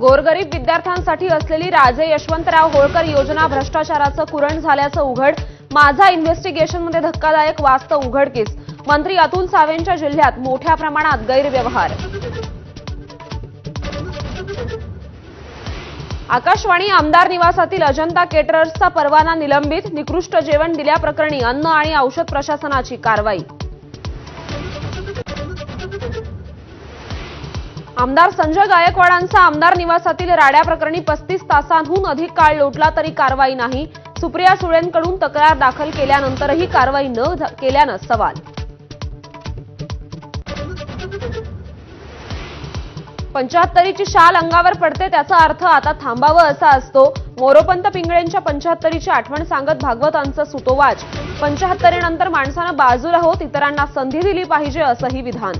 गोरगरीब विद्यार्थ्यांसाठी असलेली राजे यशवंतराव होळकर योजना भ्रष्टाचाराचं कुरण झाल्याचं उघड माझा इन्व्हेस्टिगेशनमध्ये धक्कादायक वास्तव उघडकीस मंत्री अतुल सावेंच्या जिल्ह्यात मोठ्या प्रमाणात गैरव्यवहार. आकाशवाणी आमदार निवासातील अजंता केटरर्सचा परवाना निलंबित निकृष्ट जेवण दिल्याप्रकरणी अन्न आणि औषध प्रशासनाची कारवाई. आमदार संजय गायकवाडांचा आमदार निवासातील राड्या प्रकरणी पस्तीस तासांहून अधिक काळ लोटला तरी कारवाई नाही. सुप्रिया सुळेंकडून तक्रार दाखल केल्यानंतरही कारवाई न केल्यानं सवाल. पंचाहत्तरीची शाल अंगावर पडते त्याचा अर्थ आता थांबावं असा असतो. मोरोपंत पिंगळेंच्या पंचाहत्तरीची आठवण सांगत भागवतांचं सुतोवाच. पंचाहत्तरीनंतर माणसानं बाजूला होत इतरांना संधी दिली पाहिजे असंही विधान.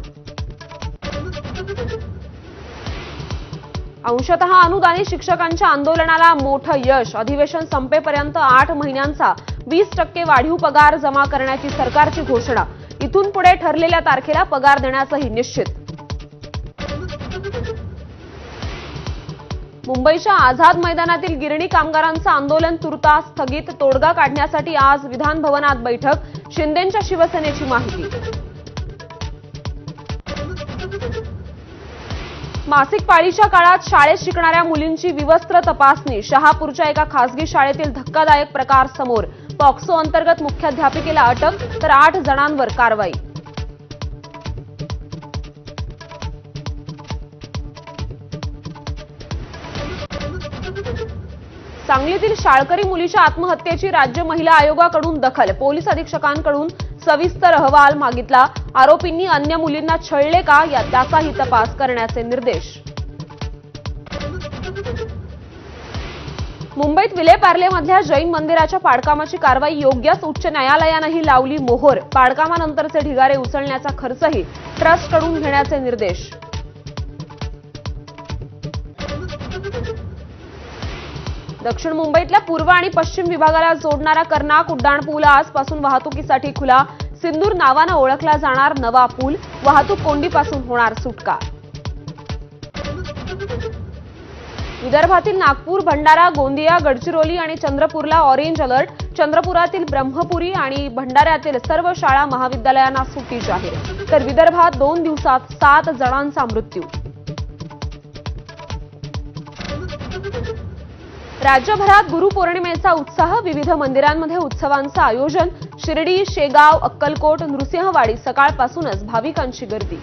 अंशतः अनुदानित शिक्षकांच्या आंदोलनाला मोठं यश. अधिवेशन संपेपर्यंत आठ महिन्यांचा वीस टक्के वाढीव पगार जमा करण्याची सरकारची घोषणा. इथून पुढे ठरलेल्या तारखेला पगार देण्याचंही निश्चित. मुंबईच्या आझाद मैदानातील गिरणी कामगारांचं आंदोलन तुर्तास स्थगित तोडगा काढण्यासाठी आज विधान भवनात बैठक. शिंदेंच्या शिवसेनेची माहिती. मासिक पाळीच्या काळात शाळेत शिकणाऱ्या मुलींची विवस्त्र तपासणी शहापूरच्या एका खासगी शाळेतील धक्कादायक प्रकार समोर. पॉक्सो अंतर्गत मुख्याध्यापिकेला अटक तर आठ जणांवर कारवाई. सांगलीतील शाळकरी मुलीच्या आत्महत्येची राज्य महिला आयोगाकडून दखल पोलीस अधीक्षकांकडून सविस्तर अहवाल मागितला. आरोपींनी अन्य मुलींना छळले का या त्याचाही तपास करण्याचे निर्देश. मुंबईत विलेपार्लेमधल्या जैन मंदिराच्या पाडकामाची कारवाई योग्यच उच्च न्यायालयानंही लावली मोहोर. पाडकामानंतरचे ढिगारे उचलण्याचा खर्चही ट्रस्टकडून घेण्याचे निर्देश. दक्षिण मुंबईतल्या पूर्व आणि पश्चिम विभागाला जोडणारा कर्नाक उड्डाण पूल आजपासून वाहतुकीसाठी खुला. सिंदूर नावानं ओळखला जाणार नवा पूल. वाहतूक कोंडीपासून होणार सुटका. विदर्भातील नागपूर भंडारा गोंदिया गडचिरोली आणि चंद्रपूरला ऑरेंज अलर्ट चंद्रपुरातील ब्रह्मपुरी आणि भंडाऱ्यातील सर्व शाळा महाविद्यालयांना सुट्टी जाहीर. तर विदर्भात दोन दिवसात सात जणांचा मृत्यू. राज्यभरात गुरुपौर्णिमेचा उत्साह विविध मंदिरांमध्ये उत्सवांचं आयोजन शिर्डी शेगाव अक्कलकोट नृसिंहवाडी सकाळपासूनच भाविकांची गर्दी.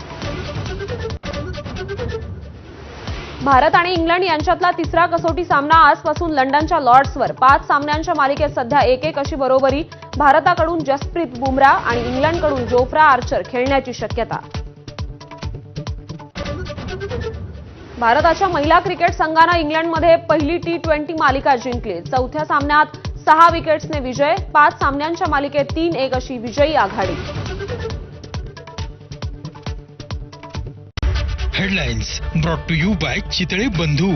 भारत आणि इंग्लंड यांच्यातला तिसरा कसोटी सामना आजपासून लंडनच्या लॉर्ड्सवर. पाच सामन्यांच्या मालिकेत सध्या एक एक अशी बरोबरी. भारताकडून जसप्रीत बुमराह आणि इंग्लंडकडून जोफ्रा आर्चर खेळण्याची शक्यता. भारताच्या महिला क्रिकेट संघानं इंग्लंडमध्ये पहिली टी ट्वेंटी मालिका जिंकली. चौथ्या सामन्यात सहा विकेट्सने विजय पाच सामन्यांच्या मालिकेत तीन एक अशी विजयी आघाडी. Headlines brought to you by Chitale Bandhu.